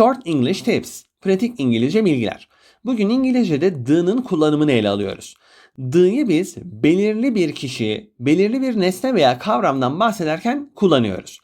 Short English Tips. Pratik İngilizce bilgiler. Bugün İngilizce'de the'nın kullanımını ele alıyoruz. The'yı biz belirli bir kişi, belirli bir nesne veya kavramdan bahsederken kullanıyoruz.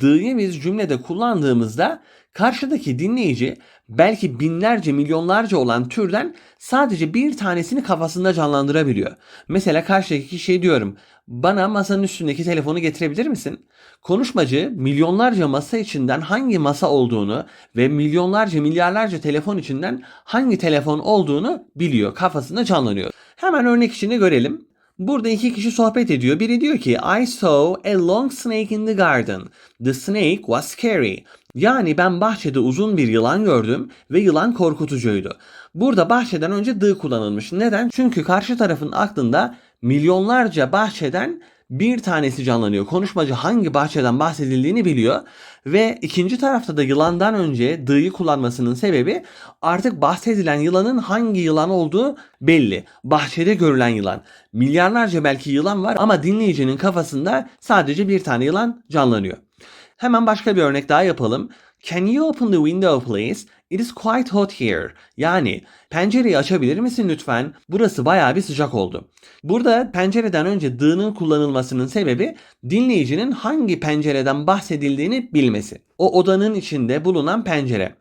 The'yı biz cümlede kullandığımızda karşıdaki dinleyici belki binlerce milyonlarca olan türden sadece bir tanesini kafasında canlandırabiliyor. Mesela karşıdaki kişiye diyorum bana masanın üstündeki telefonu getirebilir misin? Konuşmacı milyonlarca masa içinden hangi masa olduğunu ve milyonlarca milyarlarca telefon içinden hangi telefon olduğunu biliyor. Kafasında canlanıyor. Hemen örnek içinde görelim. Burada iki kişi sohbet ediyor. Biri diyor ki I saw a long snake in the garden. The snake was scary. Yani ben bahçede uzun bir yılan gördüm ve yılan korkutucuydu. Burada bahçeden önce the kullanılmış. Neden? Çünkü karşı tarafın aklında milyonlarca bahçeden bir tanesi canlanıyor. Konuşmacı hangi bahçeden bahsedildiğini biliyor ve ikinci tarafta da yılandan önce the'yı kullanmasının sebebi artık bahsedilen yılanın hangi yılan olduğu belli. Bahçede görülen yılan. Milyarlarca belki yılan var ama dinleyicinin kafasında sadece bir tane yılan canlanıyor. Hemen başka bir örnek daha yapalım. Can you open the window please? It is quite hot here. Yani pencereyi açabilir misin lütfen? Burası bayağı bir sıcak oldu. Burada pencereden önce the'nın kullanılmasının sebebi dinleyicinin hangi pencereden bahsedildiğini bilmesi. O odanın içinde bulunan pencere.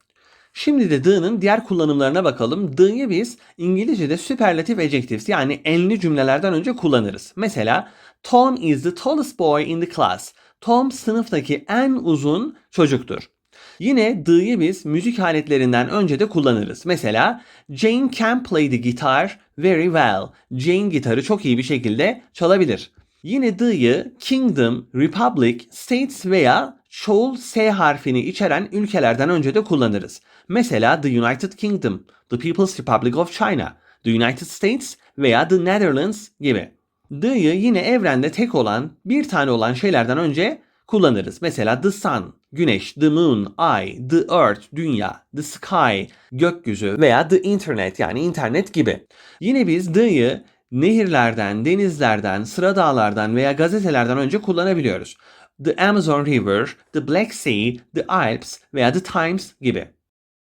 Şimdi de the'nın diğer kullanımlarına bakalım. The'yı biz İngilizce'de superlative adjectives yani enli cümlelerden önce kullanırız. Mesela Tom is the tallest boy in the class. Tom sınıftaki en uzun çocuktur. Yine the'yı biz müzik aletlerinden önce de kullanırız. Mesela Jane can play the guitar very well. Jane gitarı çok iyi bir şekilde çalabilir. Yine the'yı kingdom, republic, states veya çoğul S harfini içeren ülkelerden önce de kullanırız. Mesela the United Kingdom, the People's Republic of China, the United States veya the Netherlands gibi. The'yı yine evrende tek olan, bir tane olan şeylerden önce kullanırız. Mesela the sun, güneş, the moon, ay, the earth, dünya, the sky, gökyüzü veya the internet yani internet gibi. Yine biz the'yı nehirlerden, denizlerden, sıra dağlardan veya gazetelerden önce kullanabiliyoruz. The Amazon River, the Black Sea, the Alps veya the Times gibi.